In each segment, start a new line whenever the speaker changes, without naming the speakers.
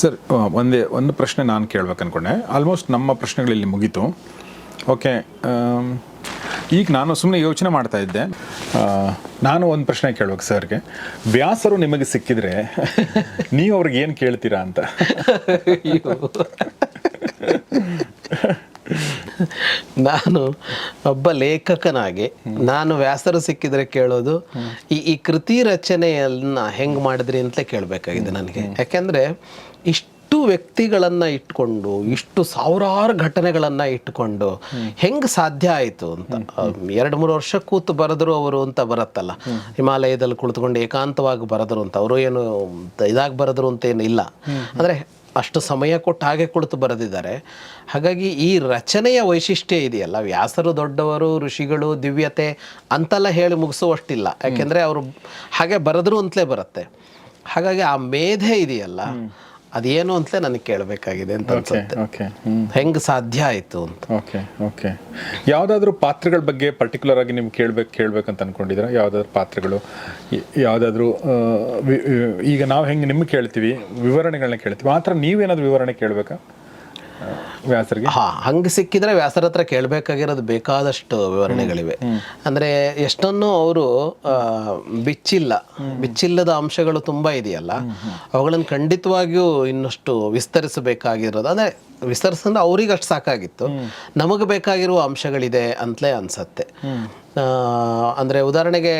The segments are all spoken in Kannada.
ಸರ್ ಒಂದೇ ಒಂದು ಪ್ರಶ್ನೆ ನಾನು ಕೇಳ್ಬೇಕು ಅನ್ಕೊಂಡೆ ಆಲ್ಮೋಸ್ಟ್ ನಮ್ಮ ಪ್ರಶ್ನೆಗಳಲ್ಲಿ ಮುಗೀತು. ಓಕೆ ಈಗ ನಾನು ಸುಮ್ಮನೆ ಯೋಚನೆ ಮಾಡ್ತಾ ಇದ್ದೆ. ನಾನು ಒಂದು ಪ್ರಶ್ನೆ ಕೇಳ್ಬೇಕು ಸರ್ಗೆ. ವ್ಯಾಸರು ನಿಮಗೆ ಸಿಕ್ಕಿದ್ರೆ ನೀವು ಅವ್ರಿಗೆ ಏನು ಕೇಳ್ತೀರಾ ಅಂತ?
ನಾನು ಒಬ್ಬ ಲೇಖಕನಾಗಿ ನಾನು ವ್ಯಾಸರು ಸಿಕ್ಕಿದ್ರೆ ಕೇಳೋದು ಈ ಈ ಕೃತಿ ರಚನೆಯನ್ನ ಹೆಂಗ್ ಮಾಡಿದ್ರಿ ಅಂತ ಕೇಳಬೇಕಾಗಿದೆ ನನಗೆ. ಯಾಕೆಂದ್ರೆ ಇಷ್ಟು ವ್ಯಕ್ತಿಗಳನ್ನ ಇಟ್ಕೊಂಡು ಇಷ್ಟು ಸಾವಿರಾರು ಘಟನೆಗಳನ್ನ ಇಟ್ಕೊಂಡು ಹೆಂಗ್ ಸಾಧ್ಯ ಆಯಿತು ಅಂತ. ಎರಡು ಮೂರು ವರ್ಷ ಕೂತು ಬರೆದ್ರು ಅವರು ಅಂತ ಬರುತ್ತಲ್ಲ. ಹಿಮಾಲಯದಲ್ಲಿ ಕುಳಿತುಕೊಂಡು ಏಕಾಂತವಾಗಿ ಬರೆದ್ರು ಅಂತ. ಅವರು ಏನು ಇದಾಗಿ ಬರೆದ್ರು ಅಂತ ಏನು ಇಲ್ಲ. ಅಂದ್ರೆ ಅಷ್ಟು ಸಮಯ ಕೊಟ್ಟು ಹಾಗೆ ಕುಳಿತು ಬರೆದಿದ್ದಾರೆ. ಹಾಗಾಗಿ ಈ ರಚನೆಯ ವೈಶಿಷ್ಟ್ಯ ಇದೆಯಲ್ಲ ವ್ಯಾಸರು ದೊಡ್ಡವರು ಋಷಿಗಳು ದಿವ್ಯತೆ ಅಂತೆಲ್ಲ ಹೇಳಿ ಮುಗಿಸುವಷ್ಟಿಲ್ಲ. ಯಾಕೆಂದರೆ ಅವರು ಹಾಗೆ ಬರೆದ್ರು ಅಂತಲೇ ಬರುತ್ತೆ. ಹಾಗಾಗಿ ಆ ಮೇಧೆ ಇದೆಯಲ್ಲ ಅದೇನು ಅಂತಲೇ ನನಗೆ ಕೇಳಬೇಕಾಗಿದೆ ಅಂತ ಅನ್ಸುತ್ತೆ.
ಓಕೆ
ಹೆಂಗೆ ಸಾಧ್ಯ ಆಯಿತು ಅಂತ.
ಓಕೆ ಓಕೆ ಯಾವುದಾದ್ರೂ ಪಾತ್ರಗಳ ಬಗ್ಗೆ ಪರ್ಟಿಕ್ಯುಲರ್ ಆಗಿ ನಿಮ್ಗೆ ಕೇಳ್ಬೇಕು ಕೇಳ್ಬೇಕಂತ ಅನ್ಕೊಂಡಿದ್ದೀರಾ? ಯಾವುದಾದ್ರೂ ಪಾತ್ರಗಳು? ಯಾವುದಾದ್ರೂ ಈಗ ನಾವು ಹೆಂಗೆ ನಿಮ್ಗೆ ಕೇಳ್ತೀವಿ ವಿವರಣೆಗಳನ್ನ ಕೇಳ್ತೀವಿ. ಆ ಥರ ನೀವೇನಾದ್ರು ವಿವರಣೆ ಕೇಳಬೇಕಾ? ವ್ಯಾಸರಿಗೆ?
ಹಾ ಹಂಗೆ ಸಿಕ್ಕಿದ್ರೆ ವ್ಯಾಸರ ಹತ್ರ ಕೇಳಬೇಕಾಗಿರೋದು ಬೇಕಾದಷ್ಟು ವಿವರಣೆಗಳಿವೆ. ಅಂದ್ರೆ ಎಷ್ಟನ್ನು ಅವರು ಬಿಚ್ಚಿಲ್ಲ. ಬಿಚ್ಚಿಲ್ಲದ ಅಂಶಗಳು ತುಂಬಾ ಇದೆಯಲ್ಲ ಅವುಗಳನ್ನು ಖಂಡಿತವಾಗಿಯೂ ಇನ್ನಷ್ಟು ವಿಸ್ತರಿಸಬೇಕಾಗಿರೋದು. ಅಂದ್ರೆ ವಿಸ್ತರಿಸಂದ್ರೆ ಅವ್ರಿಗೆ ಅಷ್ಟು ಸಾಕಾಗಿತ್ತು. ನಮಗೆ ಬೇಕಾಗಿರುವ ಅಂಶಗಳಿದೆ ಅಂತಲೇ ಅನ್ಸತ್ತೆ. ಅಂದರೆ ಉದಾಹರಣೆಗೆ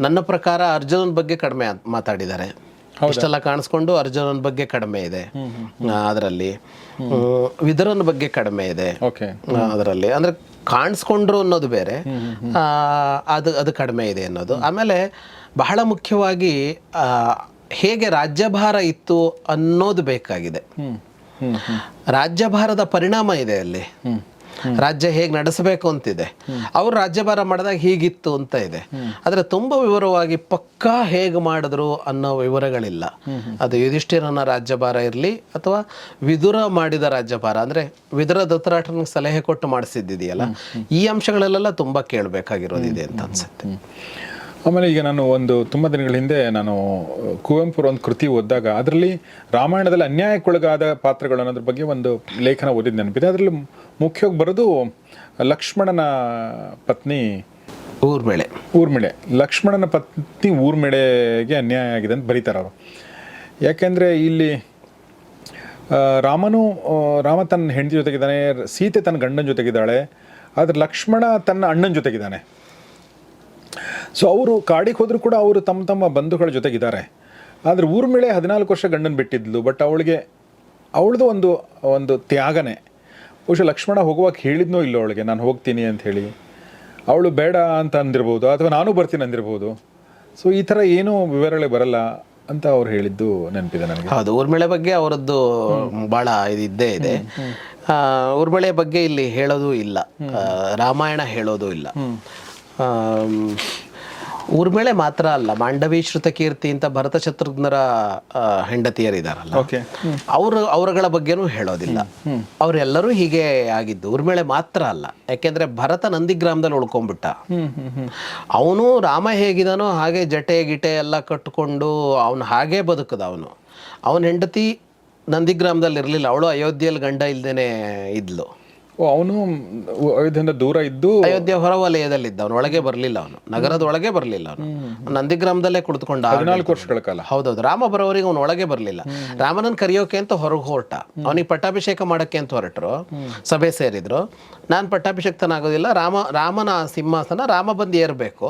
ನನ್ನ ಪ್ರಕಾರ ಅರ್ಜುನನ ಬಗ್ಗೆ ಕಡಿಮೆ ಮಾತಾಡಿದ್ದಾರೆ. ಇಷ್ಟೆಲ್ಲ ಕಾಣಿಸ್ಕೊಂಡು ಅರ್ಜುನನ ಬಗ್ಗೆ ಕಡಿಮೆ ಇದೆ. ಅದರಲ್ಲಿ. ವಿದುರನ ಬಗ್ಗೆ ಕಡಿಮೆ ಇದೆ.
ಓಕೆ.
ಅದರಲ್ಲಿ. ಅಂದ್ರೆ ಕಾಣಿಸ್ಕೊಂಡ್ರು ಅನ್ನೋದು ಬೇರೆ. ಅದು ಅದು ಕಡಿಮೆ ಇದೆ ಅನ್ನೋದು. ಆಮೇಲೆ ಬಹಳ ಮುಖ್ಯವಾಗಿ ಹೇಗೆ ರಾಜ್ಯಭಾರ ಇತ್ತು ಅನ್ನೋದು ಬೇಕಾಗಿದೆ. ರಾಜ್ಯಭಾರದ ಪರಿಣಾಮ ಇದೆ ಅಲ್ಲಿ. ರಾಜ್ಯ ಹೇಗೆ ನಡೆಸಬೇಕು ಅಂತಿದೆ. ಅವ್ರು ರಾಜ್ಯಭಾರ ಮಾಡಿದಾಗ ಹೀಗಿತ್ತು ಅಂತ ಇದೆ. ಆದರೆ ತುಂಬ ವಿವರವಾಗಿ ಪಕ್ಕಾ ಹೇಗೆ ಮಾಡಿದ್ರು ಅನ್ನೋ ವಿವರಗಳಿಲ್ಲ. ಅದು ಯುಧಿಷ್ಠಿರನ ರಾಜ್ಯಭಾರ ಇರಲಿ ಅಥವಾ ವಿದುರ ಮಾಡಿದ ರಾಜ್ಯಭಾರ, ಅಂದರೆ ವಿದುರ ದತ್ತರಾಟನ ಸಲಹೆ ಕೊಟ್ಟು ಮಾಡಿಸಿದ್ದಿದೆಯಲ್ಲ, ಈ ಅಂಶಗಳಲ್ಲೆಲ್ಲ ತುಂಬ ಕೇಳಬೇಕಾಗಿರೋದಿದೆ ಅಂತ ಅನ್ಸುತ್ತೆ.
ಆಮೇಲೆ ಈಗ ನಾನು ಒಂದು ತುಂಬ ದಿನಗಳ ಹಿಂದೆ ನಾನು ಕುವೆಂಪುರ ಒಂದು ಕೃತಿ ಓದಿದಾಗ ಅದರಲ್ಲಿ ರಾಮಾಯಣದಲ್ಲಿ ಅನ್ಯಾಯಕ್ಕೊಳಗಾದ ಪಾತ್ರಗಳು ಅನ್ನೋದ್ರ ಬಗ್ಗೆ ಒಂದು ಲೇಖನ ಓದಿದ್ದು ನೆನಪಿದೆ. ಅದರಲ್ಲಿ ಮುಖ್ಯವಾಗಿ ಬರೋದು ಲಕ್ಷ್ಮಣನ ಪತ್ನಿ
ಊರ್ಮಿಳೆ.
ಊರ್ಮಿಳೆ. ಲಕ್ಷ್ಮಣನ ಪತ್ನಿ ಊರ್ಮಿಳೆಗೆ ಅನ್ಯಾಯ ಆಗಿದೆ ಅಂತ ಬರೀತಾರೆ ಅವರು. ಯಾಕೆಂದರೆ ಇಲ್ಲಿ ರಾಮನು ರಾಮ ತನ್ನ ಹೆಂಡತಿ ಜೊತೆಗಿದ್ದಾನೆ ಸೀತೆ ತನ್ನ ಗಂಡನ ಜೊತೆಗಿದ್ದಾಳೆ ಆದರೆ ಲಕ್ಷ್ಮಣ ತನ್ನ ಅಣ್ಣನ ಜೊತೆಗಿದ್ದಾನೆ. ಸೊ ಅವರು ಕಾಡಿಗೆ ಹೋದರೂ ಕೂಡ ಅವರು ತಮ್ಮ ತಮ್ಮ ಬಂಧುಗಳ ಜೊತೆಗಿದ್ದಾರೆ. ಆದರೆ ಊರ್ಮಿಳೆ ಹದಿನಾಲ್ಕು ವರ್ಷ ಗಂಡನ ಬಿಟ್ಟಿದ್ಲು ಬಟ್ ಅವಳಿಗೆ ಅವಳದು ಒಂದು ಒಂದು ತ್ಯಾಗನೆ. ಬಹುಶಃ ಲಕ್ಷ್ಮಣ ಹೋಗುವಾಗ ಹೇಳಿದ್ನೋ ಇಲ್ಲೋ ಅವಳಿಗೆ ನಾನು ಹೋಗ್ತೀನಿ ಅಂತ ಹೇಳಿ. ಅವಳು ಬೇಡ ಅಂತ ಅಂದಿರ್ಬೋದು ಅಥವಾ ನಾನು ಬರ್ತೀನಿ ಅಂದಿರ್ಬೋದು. ಸೊ ಈ ಥರ ಏನೂ ವಿವರಣೆ ಬರಲ್ಲ ಅಂತ ಅವ್ರು ಹೇಳಿದ್ದು ನೆನಪಿದೆ ನನಗೆ.
ಹೌದು ಊರ್ಮಿಳೆ ಬಗ್ಗೆ ಅವರದ್ದು ಭಾಳ ಇದು. ಇದ್ದೇ ಇದೆ ಊರ್ಮಿಳೆ ಬಗ್ಗೆ ಇಲ್ಲಿ ಹೇಳೋದು ಇಲ್ಲ. ರಾಮಾಯಣ ಹೇಳೋದು ಇಲ್ಲ. ಊರ್ಮಿಳೆ ಮಾತ್ರ ಅಲ್ಲ ಮಾಂಡವಿ ಶ್ರುತ ಕೀರ್ತಿ ಅಂತ ಭರತ ಶತ್ರುಘ್ನರ ಹೆಂಡತಿಯರಿದಾರಲ್ಲ. ಅವರು ಅವರುಗಳ ಬಗ್ಗೆನೂ ಹೇಳೋದಿಲ್ಲ. ಅವರೆಲ್ಲರೂ ಹೀಗೆ ಆಗಿದ್ದು ಊರ್ಮೇಳೆ ಮಾತ್ರ ಅಲ್ಲ. ಯಾಕೆಂದ್ರೆ ಭರತ ನಂದಿಗ್ರಾಮದಲ್ಲಿ ಉಳ್ಕೊಂಡ್ಬಿಟ್ಟ. ಅವನು ರಾಮ ಹೇಗಿದಾನೋ ಹಾಗೆ ಜಟೆ ಗಿಟೆ ಎಲ್ಲ ಕಟ್ಟಿಕೊಂಡು ಅವನು ಹಾಗೇ ಬದುಕದ ಅವನು. ಅವನ ಹೆಂಡತಿ ನಂದಿಗ್ರಾಮದಲ್ಲಿ ಇರಲಿಲ್ಲ ಅವಳು ಅಯೋಧ್ಯೆಯಲ್ಲಿ ಗಂಡ ಇಲ್ದೇನೆ ಇದ್ಲು.
ಓ ಅವನು ಅಯೋಧ್ಯೆಯಿಂದ ದೂರ ಇದ್ದು
ಅಯೋಧ್ಯೆ ಹೊರವಲಯದಲ್ಲಿದ್ದ ಅವನು ಒಳಗೆ ಬರಲಿಲ್ಲ ಅವನು. ನಗರದ ಒಳಗೆ ಬರಲಿಲ್ಲ ಅವನು. ನಂದಿಗ್ರಾಮದಲ್ಲೇ ಕುಳಿತುಕೊಂಡ
ಹದಿನಾಲ್ಕು ವರ್ಷಗಳ ಕಾಲ.
ಹೌದೌದು ರಾಮ ಬರೋವರಿಗೆ ಅವನು ಒಳಗೆ ಬರಲಿಲ್ಲ. ರಾಮನನ್ನು ಕರೆಯೋಕೆ ಅಂತ ಹೊರಗೆ ಹೊರಟ. ಅವನಿಗೆ ಪಟ್ಟಾಭಿಷೇಕ ಮಾಡಕ್ಕೆ ಅಂತ ಹೊರಟರು. ಸಭೆ ಸೇರಿದ್ರು. ನಾನು ಪಟ್ಟಾಭಿಷೇಕ್ತನಾಗೋದಿಲ್ಲ ರಾಮ ರಾಮನ ಸಿಂಹಾಸನ ರಾಮ ಬಂದು ಏರ್ಬೇಕು.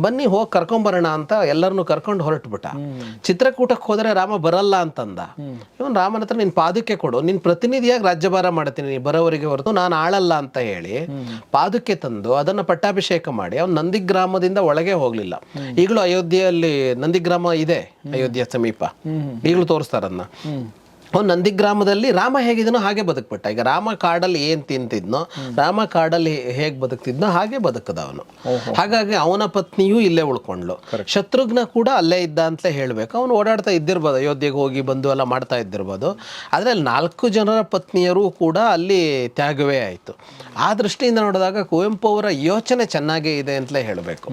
ಬನ್ನಿ ಹೋಗಿ ಕರ್ಕೊಂಬರೋಣ ಅಂತ ಎಲ್ಲರನ್ನು ಕರ್ಕೊಂಡು ಹೊರಟ್ಬಿಟ್ಟ. ಚಿತ್ರಕೂಟಕ್ಕೆ ಹೋದರೆ ರಾಮ ಬರಲ್ಲ ಅಂತಂದ. ಇವನು ರಾಮನ ಹತ್ರ ನಿನ್ ಪಾದಕ್ಕೆ ಕೊಡು. ನಿನ್ ಪ್ರತಿನಿಧಿಯಾಗಿ ರಾಜ್ಯಭಾರ ಮಾಡ್ತೀನಿ ಬರೋವರಿಗೆ ಹೊರತು. ನಾನು ಆಳಲ್ಲ ಅಂತ ಹೇಳಿ ಪಾದಕ್ಕೆ ತಂದು ಅದನ್ನ ಪಟ್ಟಾಭಿಷೇಕ ಮಾಡಿ ಅವ್ನು ನಂದಿಗ್ರಾಮದಿಂದ ಒಳಗೆ ಹೋಗ್ಲಿಲ್ಲ. ಈಗಲೂ ಅಯೋಧ್ಯೆಯಲ್ಲಿ ನಂದಿಗ್ರಾಮ ಇದೆ ಅಯೋಧ್ಯೆ ಸಮೀಪ. ಈಗಲೂ ತೋರಿಸ್ತಾರನ್ನ ಅವ್ನು ನಂದಿಗ್ರಾಮದಲ್ಲಿ ರಾಮ ಹೇಗಿದನೋ ಹಾಗೆ ಬದುಕ್ಬಿಟ್ಟ. ಈಗ ರಾಮ ಕಾಡಲ್ಲಿ ಏನ್ ತಿಂತಿದ್ನೋ ರಾಮ ಕಾಡಲ್ಲಿ ಹೇಗೆ ಬದುಕ್ತಿದ್ನೋ ಹಾಗೆ ಬದುಕದ ಅವನು ಹಾಗಾಗಿ ಅವನ ಪತ್ನಿಯೂ ಇಲ್ಲೇ ಉಳ್ಕೊಂಡ್ಲು ಶತ್ರುಘ್ನ ಕೂಡ ಅಲ್ಲೇ ಇದ್ದ ಅಂತಲೇ ಹೇಳ್ಬೇಕು. ಅವನು ಓಡಾಡ್ತಾ ಇದ್ದಿರ್ಬೋದು ಅಯೋಧ್ಯೆಗೆ ಹೋಗಿ ಬಂದು ಎಲ್ಲ ಮಾಡ್ತಾ ಇದ್ದಿರ್ಬೋದು. ಆದರೆ ನಾಲ್ಕು ಜನರ ಪತ್ನಿಯರು ಕೂಡ ಅಲ್ಲಿ ತ್ಯಾಗವೇ ಆಯಿತು. ಆ ದೃಷ್ಟಿಯಿಂದ ನೋಡಿದಾಗ ಕುವೆಂಪು ಅವರ ಯೋಚನೆ ಚೆನ್ನಾಗೇ ಇದೆ ಅಂತಲೇ ಹೇಳಬೇಕು.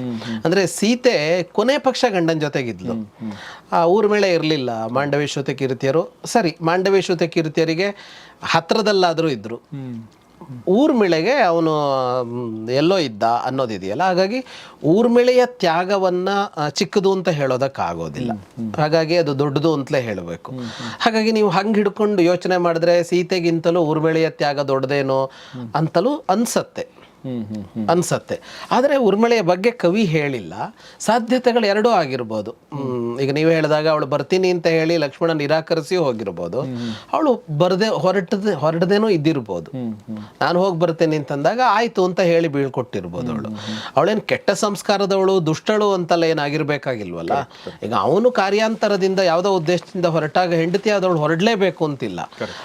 ಅಂದ್ರೆ ಸೀತೆ ಕೊನೆ ಪಕ್ಷ ಗಂಡನ ಜೊತೆಗಿದ್ಲು. ಆ ಮೇಲೆ ಇರಲಿಲ್ಲ ಮಾಂಡವಿ ಶ್ರುತ ಕೀರ್ತಿಯರು. ಸರಿ ಮಾಂಡವಿ ಶ್ರುತ ಕೀರ್ತಿಯರಿಗೆ ಹತ್ರದಲ್ಲಾದರೂ ಇದ್ದರು ಊರ್ಮಿಳೆಗೆ ಅವನು ಎಲ್ಲೋ ಇದ್ದ ಅನ್ನೋದಿದೆಯಲ್ಲ. ಹಾಗಾಗಿ ಊರ್ಮಿಳೆಯ ತ್ಯಾಗವನ್ನ ಚಿಕ್ಕದು ಅಂತ ಹೇಳೋದಕ್ಕಾಗೋದಿಲ್ಲ. ಹಾಗಾಗಿ ಅದು ದೊಡ್ಡದು ಅಂತಲೇ ಹೇಳಬೇಕು. ಹಾಗಾಗಿ ನೀವು ಹಂಗೆ ಹಿಡ್ಕೊಂಡು ಯೋಚನೆ ಮಾಡಿದ್ರೆ ಸೀತೆಗಿಂತಲೂ ಊರ್ಮಿಳೆಯ ತ್ಯಾಗ ದೊಡ್ಡದೇನೋ ಅಂತಲೂ ಅನ್ಸತ್ತೆ. ಅನ್ಸತ್ತೆ. ಆದರೆ ಉರ್ಮಳೆಯ ಬಗ್ಗೆ ಕವಿ ಹೇಳಿಲ್ಲ. ಸಾಧ್ಯತೆಗಳು ಎರಡೂ ಆಗಿರ್ಬೋದು. ಹ್ಮ್, ಈಗ ನೀವು ಹೇಳಿದಾಗ ಅವಳು ಬರ್ತೀನಿ ಅಂತ ಹೇಳಿ ಲಕ್ಷ್ಮಣ ನಿರಾಕರಿಸಿ ಹೋಗಿರ್ಬೋದು. ಅವಳು ಬರದೆ ಹೊರಟದ ಹೊರಡದೇನೋ ಇದ್ದಿರ್ಬೋದು. ನಾನು ಹೋಗಿ ಬರ್ತೇನೆ ಅಂತಂದಾಗ ಆಯ್ತು ಅಂತ ಹೇಳಿ ಬೀಳ್ಕೊಟ್ಟಿರ್ಬೋದು ಅವಳು. ಅವಳೇನು ಕೆಟ್ಟ ಸಂಸ್ಕಾರದವಳು ದುಷ್ಟಳು ಅಂತಲ್ಲ ಏನಾಗಿರ್ಬೇಕಾಗಿಲ್ವಲ್ಲ ಈಗ ಅವನು ಕಾರ್ಯಾಂತರದಿಂದ ಯಾವುದೋ ಉದ್ದೇಶದಿಂದ ಹೊರಟಾಗ ಹೆಂಡತಿ ಆದವಳು ಹೊರಡಲೇಬೇಕು ಅಂತಿಲ್ಲ.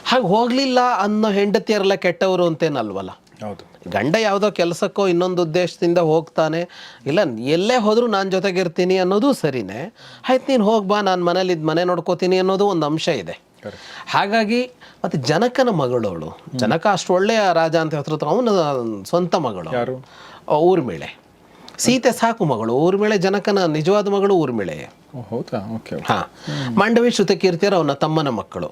ಹಾಗೆ ಹೋಗ್ಲಿಲ್ಲ ಅನ್ನೋ ಹೆಂಡತಿಯರೆಲ್ಲ ಕೆಟ್ಟವರು ಅಂತೇನಲ್ವಲ್ಲ?
ಹೌದು.
ಗಂಡ ಯಾವುದೋ ಕೆಲಸಕ್ಕೋ ಇನ್ನೊಂದು ಉದ್ದೇಶದಿಂದ ಹೋಗ್ತಾನೆ. ಇಲ್ಲ ಎಲ್ಲೇ ಹೋದರೂ ನಾನು ಜೊತೆಗಿರ್ತೀನಿ ಅನ್ನೋದು ಸರಿನೇ. ಆಯ್ತು ನೀನು ಹೋಗಿ ಬಾ ನಾನು ಮನೇಲಿ ಇದು ಮನೆ ನೋಡ್ಕೋತೀನಿ ಅನ್ನೋದು ಒಂದು ಅಂಶ ಇದೆ. ಹಾಗಾಗಿ ಮತ್ತು ಜನಕನ ಮಗಳವಳು. ಜನಕ ಅಷ್ಟು ಒಳ್ಳೆಯ ರಾಜ ಅಂತ ಹೇಳ್ತಾರೆ ಅವನ ಸ್ವಂತ ಮಗಳು. ಊರ್ಮಿಳೆ. ಸೀತೆ ಸಾಕು ಮಗಳು. ಊರ್ಮಿಳೆ ಜನಕನ ನಿಜವಾದ ಮಗಳು ಊರ್ಮಿಳೆ
ಹೌದಾ? ಓಕೆ
ಹಾ. ಮಾಂಡವಿ ಶ್ರುತಕೀರ್ತಿಯರು ಅವನ ತಮ್ಮನ ಮಕ್ಕಳು.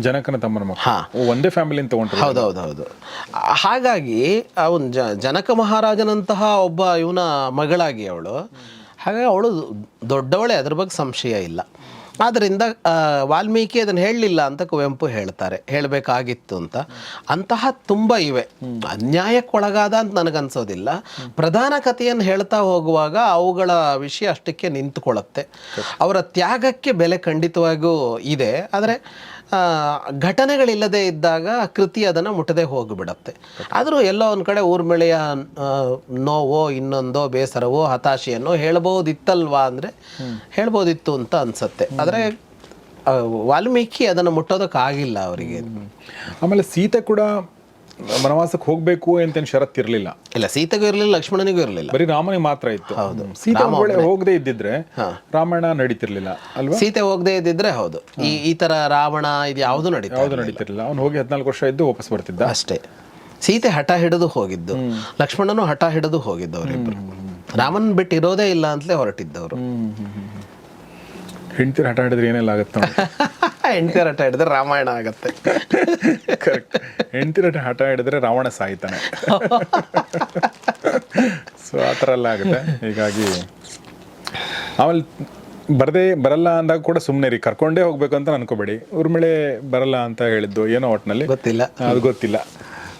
ಜನಕನ ತಮ್ಮನ
ಹಾ.
ಓ ಒಂದೇ ಫ್ಯಾಮಿಲಿ ಅಂತ ಹೌದು
ಹೌದು ಹಾಗಾಗಿ ಅವನು ಜ ಜನಕ ಮಹಾರಾಜನಂತಹ ಒಬ್ಬ ಇವನ ಮಗಳಾಗಿ ಅವಳು. ಹಾಗಾಗಿ ಅವಳು ದೊಡ್ಡವಳೆ ಅದ್ರ ಬಗ್ಗೆ ಸಂಶಯ ಇಲ್ಲ. ಆದ್ದರಿಂದ ವಾಲ್ಮೀಕಿ ಅದನ್ನು ಹೇಳಲಿಲ್ಲ ಅಂತ ಕುವೆಂಪು ಹೇಳ್ತಾರೆ. ಹೇಳಬೇಕಾಗಿತ್ತು ಅಂತ. ಅಂತಹ ತುಂಬ ಇವೆ. ಅನ್ಯಾಯಕ್ಕೊಳಗಾದ ಅಂತ ನನಗನ್ಸೋದಿಲ್ಲ. ಪ್ರಧಾನ ಕಥೆಯನ್ನು ಹೇಳ್ತಾ ಹೋಗುವಾಗ ಅವುಗಳ ವಿಷಯ ಅಷ್ಟಕ್ಕೆ ನಿಂತುಕೊಳ್ಳುತ್ತೆ. ಅವರ ತ್ಯಾಗಕ್ಕೆ ಬೆಲೆ ಖಂಡಿತವಾಗೂ ಇದೆ. ಆದರೆ ಘಟನೆಗಳಿಲ್ಲದೆ ಇದ್ದಾಗ ಕೃತಿ ಅದನ್ನು ಮುಟ್ಟದೆ ಹೋಗಿಬಿಡತ್ತೆ. ಆದರೂ ಎಲ್ಲೋ ಒಂದು ಕಡೆ ಊರ್ಮಿಳೆಯ ನೋವೋ ಇನ್ನೊಂದೋ ಬೇಸರವೋ ಹತಾಶೆಯನ್ನೋ ಹೇಳ್ಬೋದಿತ್ತಲ್ವಾ ಅಂದರೆ ಹೇಳ್ಬೋದಿತ್ತು ಅಂತ ಅನಿಸುತ್ತೆ. ಆದರೆ ವಾಲ್ಮೀಕಿ ಅದನ್ನು ಮುಟ್ಟೋದಕ್ಕಾಗಿಲ್ಲ ಅವರಿಗೆ.
ಆಮೇಲೆ ಸೀತೆ ಕೂಡ ವನವಾಸಕ್ಕೆ ಹೋಗ್ಬೇಕು ಅಂತೇನು ಇರಲಿಲ್ಲ.
ಇಲ್ಲ ಸೀತೆಗೂ ಇರಲಿಲ್ಲ ಲಕ್ಷ್ಮಣನಿಗೂ ಇರಲಿಲ್ಲ.
ಬರೀ ರಾಮನಿಗೆ ಮಾತ್ರ ಇತ್ತು. ಸೀತೆ ಒಂದ್ ವೇಳೆ ಹೋಗದೆ ಇದ್ದಿದ್ರೆ ರಾಮಾಯಣ ನಡೀತಿರ್ಲಿಲ್ಲ ಅಲ್ವಾ?
ಸೀತೆ ಹೋಗದೆ ಇದ್ದಿದ್ರೆ ಹೌದು. ಈ ಈ ತರ ರಾವಣ ಇದು ಯಾವುದು ನಡೀತಾ
ಯಾವುದು ನಡೀತಿರ್ಲಿಲ್ಲ. ಅವ್ನು ಹೋಗಿ ಹದಿನಾಲ್ಕು ವರ್ಷ ಇದ್ದು ವಾಪಸ್ ಬರ್ತಿದ್ದ.
ಅಷ್ಟೇ. ಸೀತೆ ಹಠ ಹಿಡಿದು ಹೋಗಿದ್ದು. ಲಕ್ಷ್ಮಣನು ಹಠ ಹಿಡಿದು ಹೋಗಿದ್ದವರಿಬ್ರು ರಾಮನ್ ಬಿಟ್ಟು ಇರೋದೇ ಇಲ್ಲ ಅಂತಲೇ ಹೊರಟಿದ್ದವರು.
ಹೆಂಡತಿ ಹಠ ಹಿಡಿದ್ರೆ ಏನೆಲ್ಲ ಆಗುತ್ತೆ
ಹೆಂಡತಿಯರ ಹಠ ಹಿಡಿದ್ರೆ ರಾಮಾಯಣ ಆಗತ್ತೆ.
ಕರೆಕ್ಟ್ ಹೆಂಡತಿರ ಹಠ ಹಿಡಿದ್ರೆ ರಾವಣ ಸಾಯ್ತಾನೆ. ಸೊ ಆ ಥರ ಎಲ್ಲ ಆಗುತ್ತೆ. ಹೀಗಾಗಿ ಆಮೇಲೆ ಬರದೇ ಬರಲ್ಲ ಅಂದಾಗ ಕೂಡ ಸುಮ್ಮನೆ ರೀ ಕರ್ಕೊಂಡೇ ಹೋಗ್ಬೇಕು ಅಂತ ಅನ್ಕೋಬೇಡಿ. ಉರ್ಮಿಳೆ ಬರಲ್ಲ ಅಂತ ಹೇಳಿದ್ದು ಏನೋ ಒಟ್ಟಿನಲ್ಲಿ
ಗೊತ್ತಿಲ್ಲ.
ಅದು ಗೊತ್ತಿಲ್ಲ.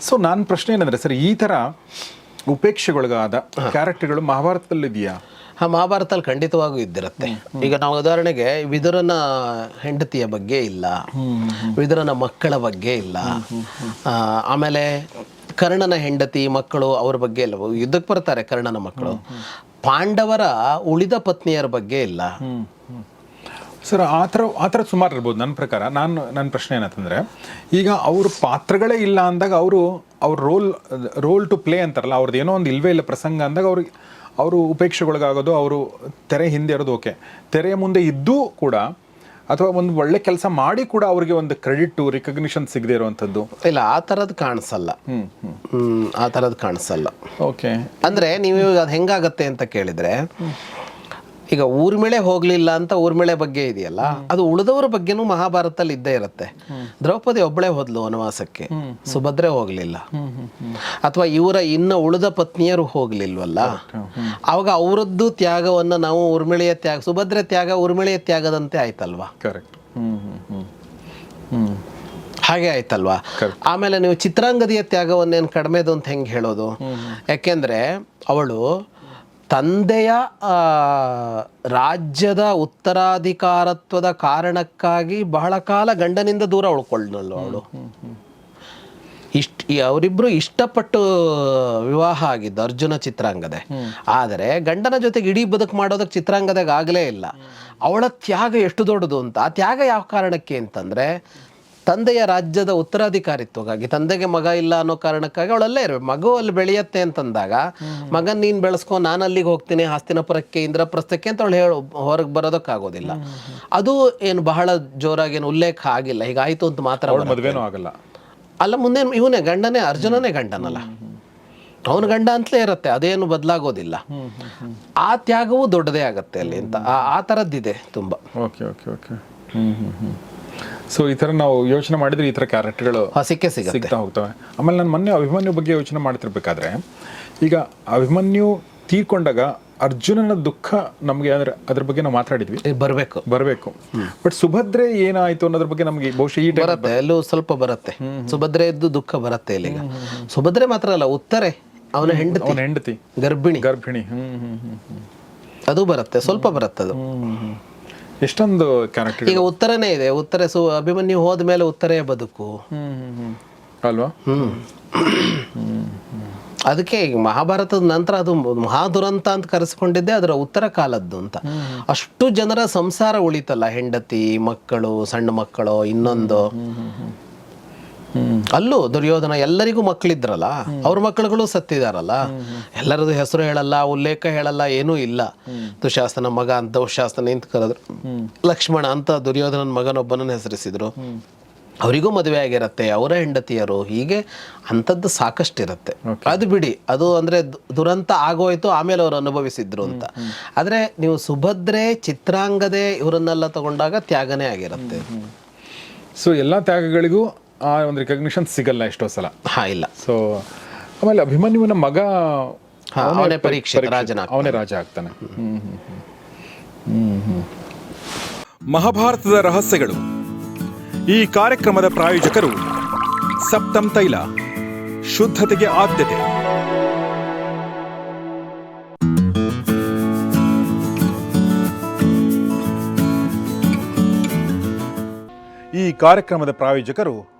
ಸೊ ನಾನು ಪ್ರಶ್ನೆ ಏನಂದ್ರೆ ಸರ್ ಈ ಥರ ಉಪೇಕ್ಷೆಗೊಳಗಾದ ಕ್ಯಾರೆಕ್ಟರ್ಗಳು ಮಹಾಭಾರತದಲ್ಲಿ ಇದೆಯಾ
ಆ ಮಹಾಭಾರತದಲ್ಲಿ ಖಂಡಿತವಾಗೂ ಇದ್ದಿರುತ್ತೆ. ಈಗ ನಾವು ಉದಾಹರಣೆಗೆ ವಿದುರನ ಹೆಂಡತಿಯ ಬಗ್ಗೆ ಇಲ್ಲ. ವಿದುರನ ಮಕ್ಕಳ ಬಗ್ಗೆ ಇಲ್ಲ. ಆಮೇಲೆ ಕರ್ಣನ ಹೆಂಡತಿ ಮಕ್ಕಳು ಅವ್ರ ಬಗ್ಗೆ ಇಲ್ಲ. ಯುದ್ಧಕ್ಕೆ ಬರ್ತಾರೆ ಕರ್ಣನ ಮಕ್ಕಳು. ಪಾಂಡವರ ಉಳಿದ ಪತ್ನಿಯರ ಬಗ್ಗೆ ಇಲ್ಲ.
ಸರ್ ಆ ಥರ ಆ ಥರ ಸುಮಾರು ಇರ್ಬೋದು ನನ್ನ ಪ್ರಕಾರ. ನಾನು ನನ್ನ ಪ್ರಶ್ನೆ ಏನಂತಂದರೆ ಈಗ ಅವ್ರ ಪಾತ್ರಗಳೇ ಇಲ್ಲ ಅಂದಾಗ ಅವರು ಅವ್ರ ರೋಲ್ ರೋಲ್ ಟು ಪ್ಲೇ ಅಂತಾರಲ್ಲ ಅವ್ರದ್ದು ಏನೋ ಒಂದು ಇಲ್ವೇ ಇಲ್ಲ ಪ್ರಸಂಗ ಅಂದಾಗ ಅವ್ರಿಗೆ ಅವರು ಉಪೇಕ್ಷೆಗೊಳಗಾಗೋದು ಅವರು ತೆರೆ ಹಿಂದೆ ಇರೋದು ಓಕೆ. ತೆರೆಯ ಮುಂದೆ ಇದ್ದೂ ಕೂಡ ಅಥವಾ ಒಂದು ಒಳ್ಳೆ ಕೆಲಸ ಮಾಡಿ ಕೂಡ ಅವರಿಗೆ ಒಂದು ಕ್ರೆಡಿಟ್ ರಿಕಗ್ನಿಷನ್ ಸಿಗದೆ ಇರುವಂಥದ್ದು.
ಇಲ್ಲ ಆ ಥರದ್ದು ಕಾಣಿಸಲ್ಲ. ಆ ಥರದ್ದು ಕಾಣಿಸಲ್ಲ.
ಓಕೆ.
ಅಂದ್ರೆ ನೀವು ಅದು ಹೆಂಗಾಗತ್ತೆ ಅಂತ ಕೇಳಿದ್ರೆ ಈಗ ಊರ್ಮಿಳೆ ಹೋಗ್ಲಿಲ್ಲ ಅಂತ ಊರ್ಮಿಳೆ ಬಗ್ಗೆ ಇದೆಯಲ್ಲ ಅದು ಉಳಿದವರ ಬಗ್ಗೆನೂ ಮಹಾಭಾರತದಲ್ಲಿ ಇದ್ದೇ ಇರುತ್ತೆ. ದ್ರೌಪದಿ ಒಬ್ಬಳೇ ಹೋದ್ಲು ವನವಾಸಕ್ಕೆ ಸುಭದ್ರೆ ಹೋಗ್ಲಿಲ್ಲ. ಅಥವಾ ಇವರ ಇನ್ನ ಉಳಿದ ಪತ್ನಿಯರು ಹೋಗ್ಲಿಲ್ವಲ್ಲ ಅವಾಗ ಅವರದ್ದು ತ್ಯಾಗವನ್ನ ನಾವು ಉರ್ಮಿಳೆಯ ತ್ಯಾಗ ಸುಭದ್ರೆ ತ್ಯಾಗ ಉರ್ಮಿಳೆಯ ತ್ಯಾಗದಂತೆ ಆಯ್ತಲ್ವಾ? ಹಾಗೆ ಆಯ್ತಲ್ವಾ? ಆಮೇಲೆ ನೀವು ಚಿತ್ರಾಂಗದಿಯ ತ್ಯಾಗವನ್ನೇನು ಕಡಿಮೆದು ಅಂತ ಹೆಂಗೆ ಹೇಳೋದು? ಯಾಕೆಂದ್ರೆ ಅವಳು ತಂದೆಯ ರಾಜ್ಯದ ಉತ್ತರಾಧಿಕಾರತ್ವದ ಕಾರಣಕ್ಕಾಗಿ ಬಹಳ ಕಾಲ ಗಂಡನಿಂದ ದೂರ ಉಳ್ಕೊಳ್ಳಲು ಅವಳು. ಇಷ್ಟ ಅವರಿಬ್ರು ಇಷ್ಟಪಟ್ಟು ವಿವಾಹ ಆಗಿದ್ದು ಅರ್ಜುನ ಚಿತ್ರಾಂಗದೆ. ಆದರೆ ಗಂಡನ ಜೊತೆಗೆ ಇಡೀ ಬದುಕು ಮಾಡೋದಕ್ಕೆ ಚಿತ್ರಾಂಗದಾಗ ಆಗಲೇ ಇಲ್ಲ. ಅವಳ ತ್ಯಾಗ ಎಷ್ಟು ದೊಡ್ಡದು ಅಂತ ಆ ತ್ಯಾಗ ಯಾವ ಕಾರಣಕ್ಕೆ ಅಂತಂದ್ರೆ ತಂದೆಯ ರಾಜ್ಯದ ಉತ್ತರಾಧಿಕಾರಿತ್ವಗಾಗಿ ತಂದೆಗೆ ಮಗ ಇಲ್ಲ ಅನ್ನೋ ಕಾರಣಕ್ಕಾಗಿ ಅವಳಲ್ಲೇ ಇರಬೇಕು ಮಗು ಅಲ್ಲಿ ಬೆಳೆಯತ್ತೆ ಅಂತಂದಾಗ ಮಗನ್ ನೀನ್ ಬೆಳೆಸ್ಕೊ ನಾನು ಅಲ್ಲಿಗೆ ಹೋಗ್ತೀನಿ ಹಾಸ್ತಿನಪುರಕ್ಕೆ ಇಂದ್ರಪ್ರಸ್ಥಕ್ಕೆ ಅಂತ ಅವಳು ಹೇಳು ಹೊರಗೆ ಬರೋದಕ್ಕಾಗೋದಿಲ್ಲ. ಅದು ಏನು ಬಹಳ ಜೋರಾಗಿ ಏನು ಉಲ್ಲೇಖ ಆಗಿಲ್ಲ ಹೀಗಾಯ್ತು ಅಂತ ಮಾತ್ರ
ಆಗಲ್ಲ.
ಅಲ್ಲ ಮುಂದೆ ಇವನೇ ಗಂಡನೇ ಅರ್ಜುನನೇ ಗಂಡನಲ್ಲ. ಅವನ ಗಂಡ ಅಂತಲೇ ಇರುತ್ತೆ ಅದೇನು ಬದಲಾಗೋದಿಲ್ಲ. ಆ ತ್ಯಾಗವೂ ದೊಡ್ಡದೇ ಆಗತ್ತೆ ಅಲ್ಲಿ ಅಂತ ಆ- ಆ ಥರದ್ದಿದೆ ತುಂಬ.
Okay okay okay. ಹ್ಞೂ ಹ್ಞೂ ಹ್ಮ್. ಸೊ ಈ ಥರ ನಾವು ಯೋಚನೆ ಮಾಡಿದ್ರೆ ಈ ಥರ ಕ್ಯಾರೆಕ್ಟರ್ಗಳು
ಸಿಕ್ಕೇ ಸಿಗುತ್ತೆ.
ಸಿಗ್ತಾ ಹೋಗ್ತವೆ. ಆಮೇಲೆ ನಾನು ಮೊನ್ನೆ ಅಭಿಮನ್ಯು ಬಗ್ಗೆ ಯೋಚನೆ ಮಾಡ್ತಿರ್ಬೇಕಾದ್ರೆ ಈಗ ಅಭಿಮನ್ಯು ತೀರ್ಕೊಂಡಾಗ ಅರ್ಜುನನ ದುಃಖ ನಮಗೆ ಅಂದ್ರೆ ಅದ್ರ ಬಗ್ಗೆ ನಾವು ಮಾತಾಡಿದ್ವಿ.
ಬರಬೇಕು.
ಬರಬೇಕು. ಬಟ್ ಸುಭದ್ರೆ ಏನಾಯ್ತು ಅನ್ನೋದ್ರ ಬಗ್ಗೆ ನಮಗೆ ಬಹುಶಃ ಈ
ಬರುತ್ತೆ ಎಲ್ಲೂ ಸ್ವಲ್ಪ ಬರುತ್ತೆ. ಸುಭದ್ರೆ ಇದ್ದು ದುಃಖ ಬರುತ್ತೆ ಇಲ್ಲಿಗ. ಸುಭದ್ರೆ ಮಾತ್ರ ಅಲ್ಲ ಉತ್ತರೆ. ಅವನ ಹೆಂಡತಿ.
ಅವನ ಹೆಂಡತಿ.
ಗರ್ಭಿಣಿ.
ಗರ್ಭಿಣಿ. ಹ್ಮ್ ಹ್ಮ್ ಹ್ಮ್ ಹ್ಮ್.
ಅದು ಬರುತ್ತೆ ಸ್ವಲ್ಪ ಬರುತ್ತೆ ಅದು.
ಎಷ್ಟೊಂದು ಕ್ಯಾರೆಕ್ಟರ್
ಈಗ ಉತ್ತರನೇ ಇದೆ. ಉತ್ತರ ಸು ಅಭಿಮನ್ಯು ಹೋದ್ಮೇಲೆ ಉತ್ತರೇ ಬದುಕು.
ಅಲ್ವಾ?
ಹ್ಮ್. ಅದಕ್ಕೆ ಮಹಾಭಾರತದ ನಂತರ ಅದು ಮಹಾದುರಂತ ಅಂತ ಕರೆಸ್ಕೊಂಡಿದ್ದೆ ಅದರ ಉತ್ತರ ಕಾಲದ್ದು ಅಂತ. ಅಷ್ಟು ಜನರ ಸಂಸಾರ ಉಳಿತಲ್ಲ. ಹೆಂಡತಿ ಮಕ್ಕಳು ಸಣ್ಣ ಮಕ್ಕಳು ಇನ್ನೊಂದು. ಅಲ್ಲೂ ದುರ್ಯೋಧನ ಎಲ್ಲರಿಗೂ ಮಕ್ಕಳಿದ್ರಲ್ಲ ಅವ್ರ ಮಕ್ಕಳುಗಳು ಸತ್ತಿದಾರಲ್ಲ. ಎಲ್ಲರದು ಹೆಸರು ಹೇಳಲ್ಲ ಉಲ್ಲೇಖ ಹೇಳಲ್ಲ ಏನೂ ಇಲ್ಲ. ದುಶಾಸನ ಮಗ ಅಂತ ದುಶಾಸನ ಅಂತ ಕರೆದ್ರು. ಲಕ್ಷ್ಮಣ ಅಂತ ದುರ್ಯೋಧನನ ಮಗನೊಬ್ಬನನ್ನ ಹೆಸರಿಸಿದ್ರು. ಅವರಿಗೂ ಮದುವೆ ಆಗಿರತ್ತೆ ಅವರ ಹೆಂಡತಿಯರು ಹೀಗೆ ಅಂಥದ್ದು ಇರುತ್ತೆ ಅದು ಬಿಡಿ ಅದು ಅಂದರೆ ದುರಂತ ಆಗೋಯ್ತು ಆಮೇಲೆ ಅವರು ಅನುಭವಿಸಿದ್ರು ಅಂತ. ಆದರೆ ನೀವು ಸುಭದ್ರೆ ಚಿತ್ರಾಂಗದೆ ಇವರನ್ನೆಲ್ಲ ತಗೊಂಡಾಗ ತ್ಯಾಗನೇ ಆಗಿರುತ್ತೆ.
ಸೊ ಎಲ್ಲ ತ್ಯಾಗಗಳಿಗೂ ಆ ಒಂದು ರೆಕಗ್ನಿಷನ್ ಸಿಗಲ್ಲ ಎಷ್ಟೋ ಸಲ.
ಹಾ ಇಲ್ಲ.
ಸೊ ಆಮೇಲೆ ಅಭಿಮನ್ಯುವಿನ ಮಗ
ಅವನೇ ಪರೀಕ್ಷೆ ರಾಜನ
ಅವನೇ ರಾಜ ಆಗ್ತಾನೆ.
ಮಹಾಭಾರತದ ರಹಸ್ಯಗಳು. ಈ ಕಾರ್ಯಕ್ರಮದ ಪ್ರಾಯೋಜಕರು ಸಪ್ತಂ ತೈಲ ಶುದ್ಧತೆಗೆ ಆದ್ಯತೆ. ಈ ಕಾರ್ಯಕ್ರಮದ ಪ್ರಾಯೋಜಕರು